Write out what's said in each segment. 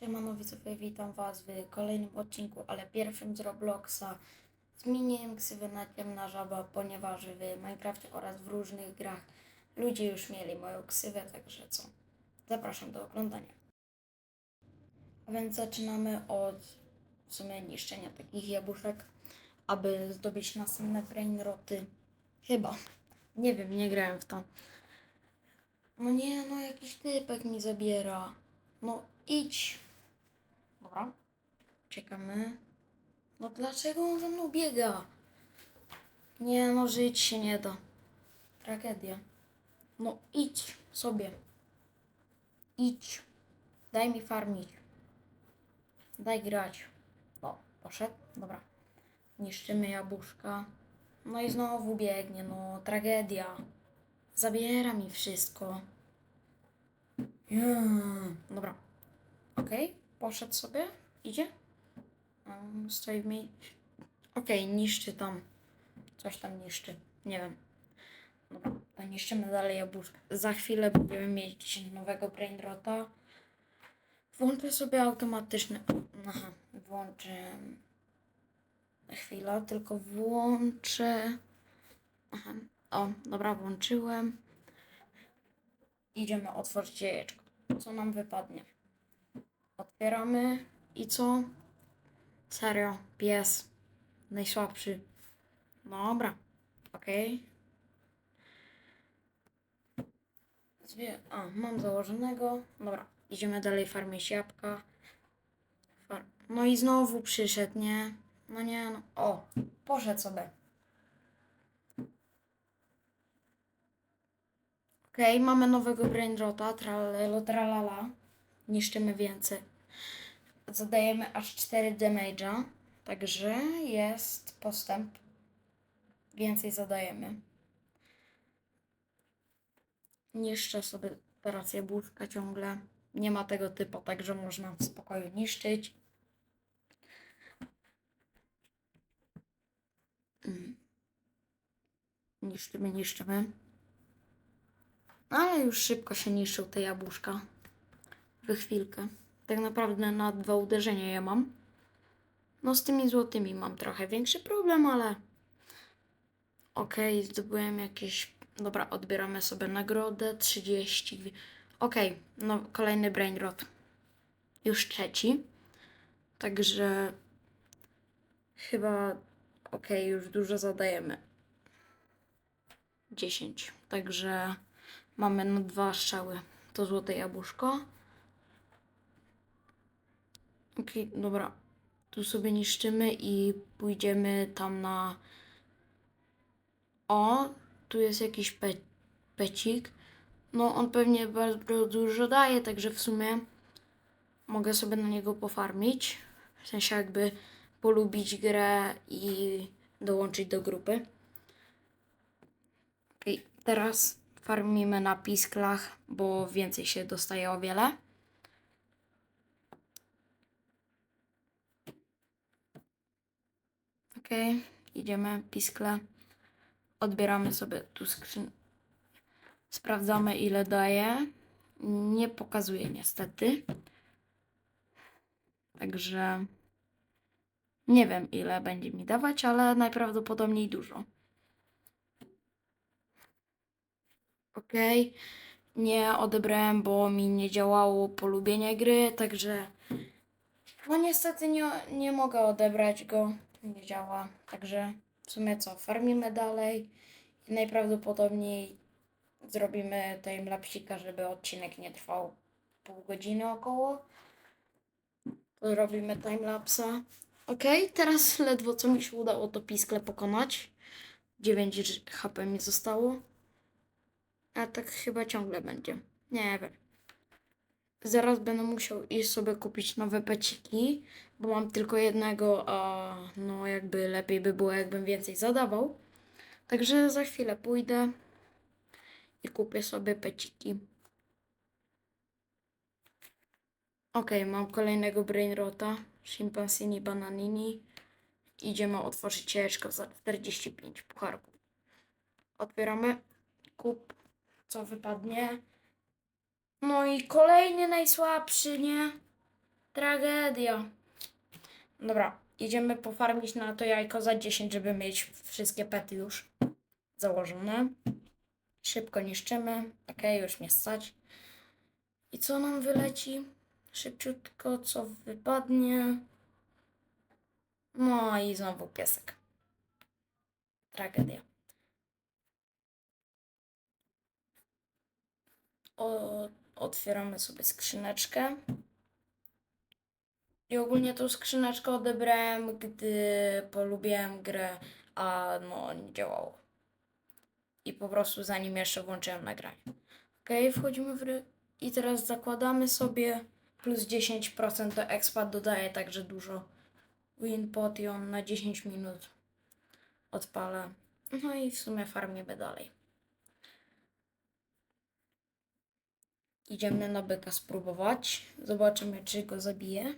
Siemano witam was w kolejnym odcinku, ale pierwszym z Robloxa. Zmieniłem ksywę na ciemna żaba, ponieważ w Minecrafcie oraz w różnych grach ludzie już mieli moją ksywę, także co? Zapraszam do oglądania. A więc zaczynamy od w sumie niszczenia takich jabłuszek, aby zdobyć następne brainroty. Chyba. Nie wiem, nie grałem w to. No nie, no jakiś typek mi zabiera. No idź. Dobra. Czekamy. No dlaczego on ze mną biega? Nie no, żyć się nie da. Tragedia. No idź sobie. Idź. Daj mi farmić. Daj grać. O, poszedł. Dobra. Niszczymy jabłuszka. No i znowu biegnie, no tragedia. Zabiera mi wszystko. Yeah. Dobra. Okej, poszedł sobie. Idzie? Um, stoi w mi... Okej, niszczy tam. Coś tam niszczy. Nie wiem. Dobra, to niszczymy dalej jabłuszka. Za chwilę będziemy mieć nowego brainrota. Włączę sobie automatyczny... Aha, włączę... Chwila, tylko włączę... Aha, o, dobra, włączyłem. Idziemy otworzyć jajeczko. Co nam wypadnie? Otwieramy i co? Serio, pies. Najsłabszy. Dobra, okej. Zwie... A, mam założonego. Dobra, idziemy dalej farmić jabłka. Far... No i znowu przyszedł, nie? No nie, no. O, poszedł sobie. Okej, mamy nowego brainrota, tralelo tralala. Niszczymy więcej. Zadajemy aż 4 damage'a, także jest postęp. Więcej zadajemy. Niszczę sobie teraz jabłuszka ciągle. Nie ma tego typu, także można w spokoju niszczyć. Mm. Niszczymy, niszczymy. Ale już szybko się niszczą te jabłuszka. W chwilkę. Tak naprawdę na dwa uderzenia je mam. No z tymi złotymi mam trochę większy problem, ale... Okej, zdobyłem jakieś... Dobra, odbieramy sobie nagrodę. 30. Okej, no kolejny brainrot. Już trzeci. Także... Chyba... Okej, już dużo zadajemy. 10. Także... Mamy no dwa strzały. To złote jabłuszko. Okej, dobra. Tu sobie niszczymy i pójdziemy tam na... O, tu jest jakiś pe pecik. No, on pewnie bardzo dużo daje, także w sumie mogę sobie na niego pofarmić. W sensie jakby polubić grę i dołączyć do grupy. Okej, teraz farmimy na pisklach, bo więcej się dostaje o wiele. Okej, idziemy, piskle. Odbieramy sobie tu skrzyn. Sprawdzamy ile daje. Nie pokazuje niestety. Także nie wiem ile będzie mi dawać, ale najprawdopodobniej dużo. Okej. Nie odebrałem, bo mi nie działało polubienie gry, także no niestety nie, nie mogę odebrać go. Nie działa. Także w sumie co, farmimy dalej i najprawdopodobniej zrobimy timelapsika, żeby odcinek nie trwał pół godziny około. To robimy timelapsa. Okej, teraz ledwo co mi się udało to piskle pokonać. 9 HP mi zostało. A tak chyba ciągle będzie. Nie wiem. Zaraz będę musiał iść sobie kupić nowe peciki, bo mam tylko jednego, a no jakby lepiej by było, jakbym więcej zadawał. Także za chwilę pójdę i kupię sobie peciki. Okej, mam kolejnego brainrota. Chimpansini bananini. Idziemy otworzyć jajeczko za 45 pucharków. Otwieramy. Kup. Co wypadnie? No i kolejny najsłabszy, nie? Tragedia. Dobra, idziemy pofarmić na to jajko za 10, żeby mieć wszystkie pety już założone. Szybko niszczymy. Okej, już mnie stać. I co nam wyleci? Szybciutko, co wypadnie? No i znowu piesek. Tragedia. O, otwieramy sobie skrzyneczkę. I ogólnie tą skrzyneczkę odebrałem, gdy polubiłem grę, a no nie działało. I po prostu zanim jeszcze włączyłem nagranie. Okej, wchodzimy w gry i teraz zakładamy sobie plus 10% do expa dodaję także dużo. Win potion na 10 minut odpalę. No i w sumie farmimy dalej. Idziemy na byka spróbować. Zobaczymy, czy go zabije.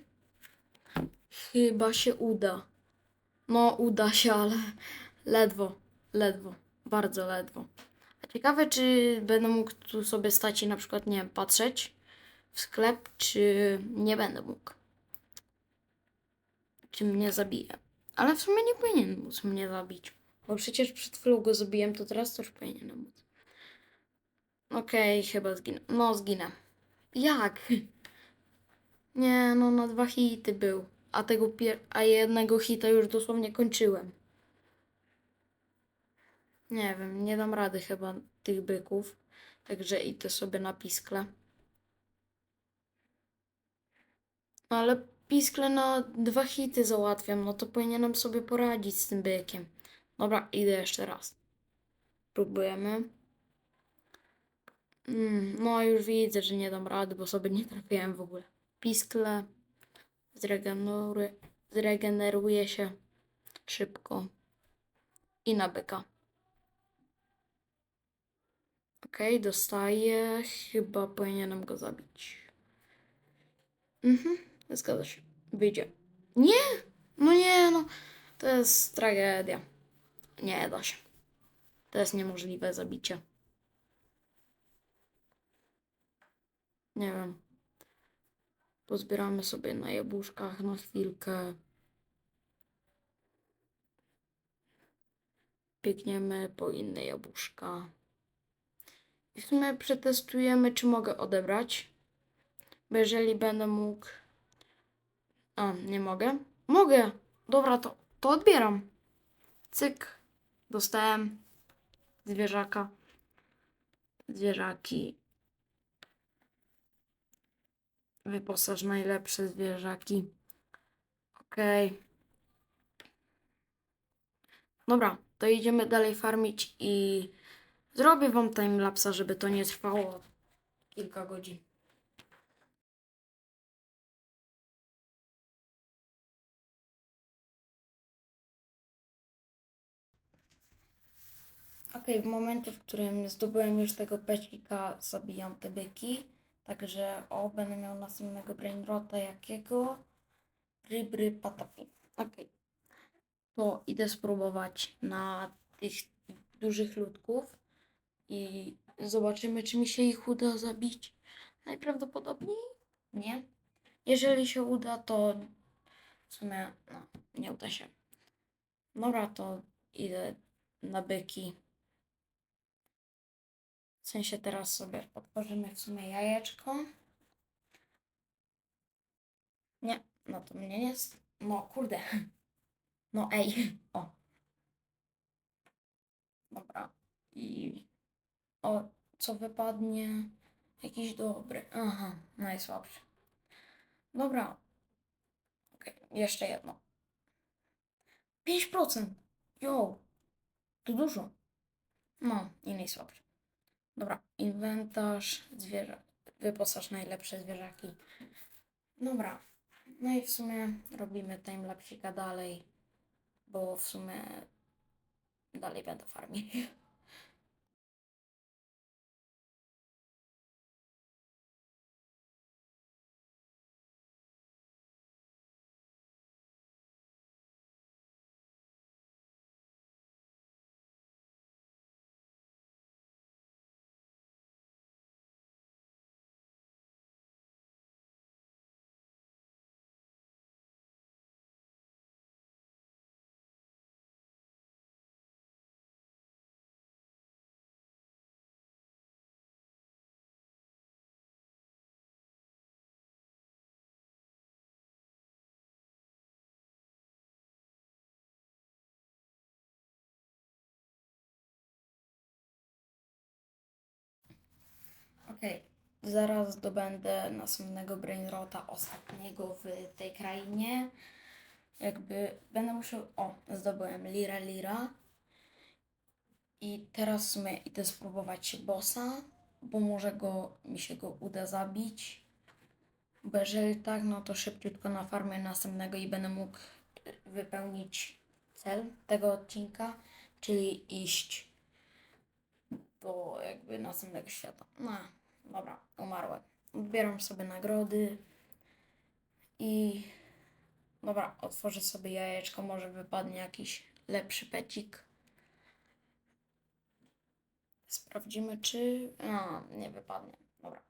Chyba się uda. No, uda się, ale ledwo, ledwo, bardzo ledwo. A ciekawe, czy będę mógł tu sobie stać i na przykład, nie wiem, patrzeć w sklep, czy nie będę mógł. Czy mnie zabije. Ale w sumie nie powinien móc mnie zabić. Bo przecież przed chwilą go zabiłem, to teraz też powinienem móc. Okej, chyba zginę. No, zginę. Jak? Nie, no na dwa hity był. A tego pier- a jednego hita już dosłownie kończyłem. Nie wiem, nie dam rady chyba tych byków. Także idę sobie na piskle. No ale piskle na dwa hity załatwiam, no to powinienem sobie poradzić z tym bykiem. Dobra, idę jeszcze raz. Próbujemy. Mm, no już widzę, że nie dam rady, bo sobie nie trafiłem w ogóle. Piskle zregeneruje, zregeneruje się szybko. I na byka. Okej, dostaję. Chyba powinienem go zabić. Mhm, zgadza się. Wyjdzie. Nie! No nie, no. To jest tragedia. Nie da się. To jest niemożliwe zabicie. Nie wiem. Pozbieramy sobie na jabłuszkach na chwilkę. Biegniemy po inne jabłuszka. I w sumie przetestujemy, czy mogę odebrać. Bo jeżeli będę mógł. A, nie mogę? Mogę! Dobra, to, to odbieram. Cyk. Dostałem zwierzaka. Zwierzaki. Wyposaż najlepsze zwierzaki. Okej. Dobra, to idziemy dalej farmić i zrobię wam timelapsa, żeby to nie trwało kilka godzin. Okej, w momencie, w którym zdobyłem już tego pecika, zabijam te byki. Także o, będę miał następnego brainrota jakiego? Rybry patapi. Okej. To idę spróbować na tych dużych ludków i zobaczymy, czy mi się ich uda zabić. Najprawdopodobniej nie. Jeżeli się uda, to w sumie no, nie uda się. Dobra, to idę na byki. W sensie teraz sobie otworzymy w sumie jajeczko. Nie, no to mnie nie jest. No kurde. No ej. O. Dobra. I o, co wypadnie? Jakiś dobry. Aha, najsłabszy. Dobra. Okej, jeszcze jedno. 5%. Jo. To dużo. No, i najsłabszy. Dobra, inwentarz, zwierzę. Wyposaż najlepsze zwierzaki. Dobra. No i w sumie robimy timelapsika dalej, bo w sumie dalej będę farmić. Okej, zaraz zdobędę następnego brainrota, ostatniego w tej krainie. Jakby będę musiał. O, zdobyłem Lira Lira. I teraz w sumie idę spróbować bossa, bo może go, mi się go uda zabić. Bo jeżeli tak, no to szybciutko na farmie następnego i będę mógł wypełnić cel tego odcinka, czyli iść do jakby następnego świata. No, dobra, umarłem. Odbieram sobie nagrody i dobra, otworzę sobie jajeczko, może wypadnie jakiś lepszy pecik. Sprawdzimy, czy. No, nie wypadnie. Dobra.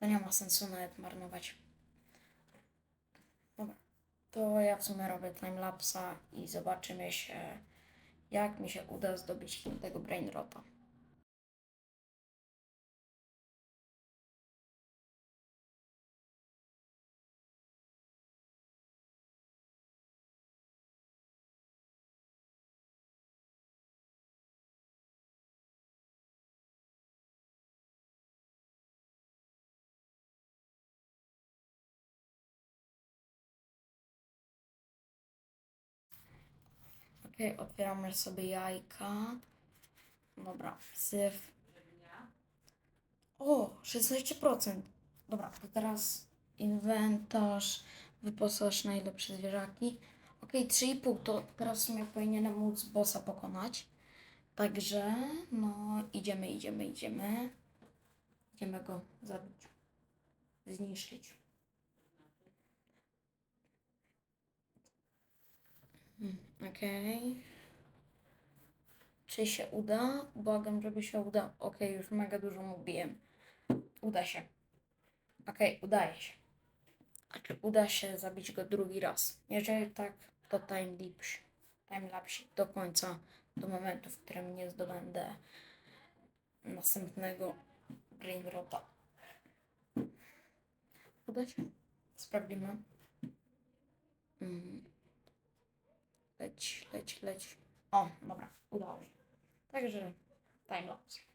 To nie ma sensu nawet marnować. Dobra. To ja w sumie robię timelapsa i zobaczymy się, jak mi się uda zdobyć tego brainrota. Okej, otwieramy sobie jajka. Dobra, syf. O, 16%. Dobra, to teraz inwentarz, wyposaż najlepsze zwierzaki. Okej, 3,5 to teraz w sumie powinienem móc bossa pokonać. Także, no, idziemy, idziemy, idziemy. Idziemy go zabić. Zniszczyć. Hmm, Okej. Czy się uda? Błagam, żeby się uda. Okej, już mega dużo mówiłem. Uda się. Okej, udaje się. A czy uda się zabić go drugi raz? Jeżeli tak, to timelapse. Timelapse do końca, do momentu, w którym nie zdobędę następnego Brainrota. Uda się? Sprawdzimy. Mm. Leć, leć, leć. O, dobra, udało się. Także timelapse. Okej,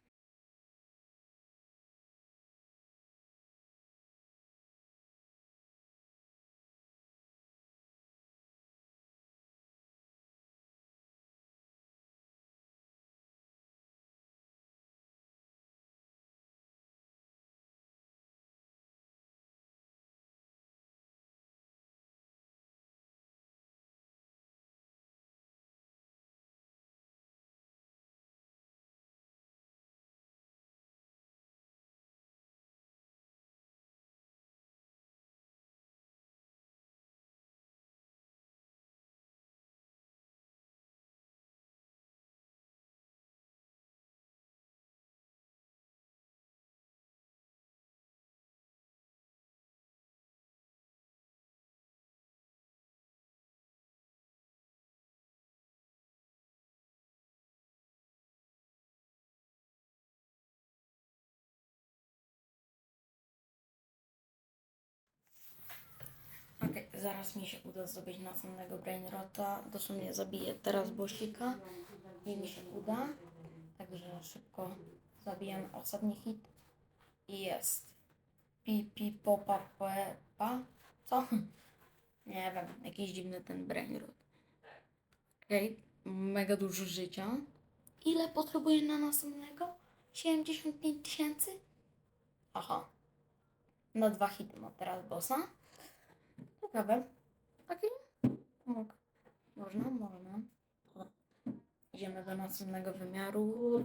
zaraz mi się uda zdobyć następnego Brainrota. Dosłownie zabiję teraz bossika i mi się uda. Także szybko zabijam ostatni hit. I jest. Pi, pi, popa, pepa. Co? Nie wiem, jakiś dziwny ten Brainrot. Okej, mega dużo życia. Ile potrzebuję na następnego? 75 tysięcy? Aha. Na dwa hity mam teraz bossa. Ciekawe. Taki? Mógł. Można, można. Dobra. Idziemy do następnego wymiaru.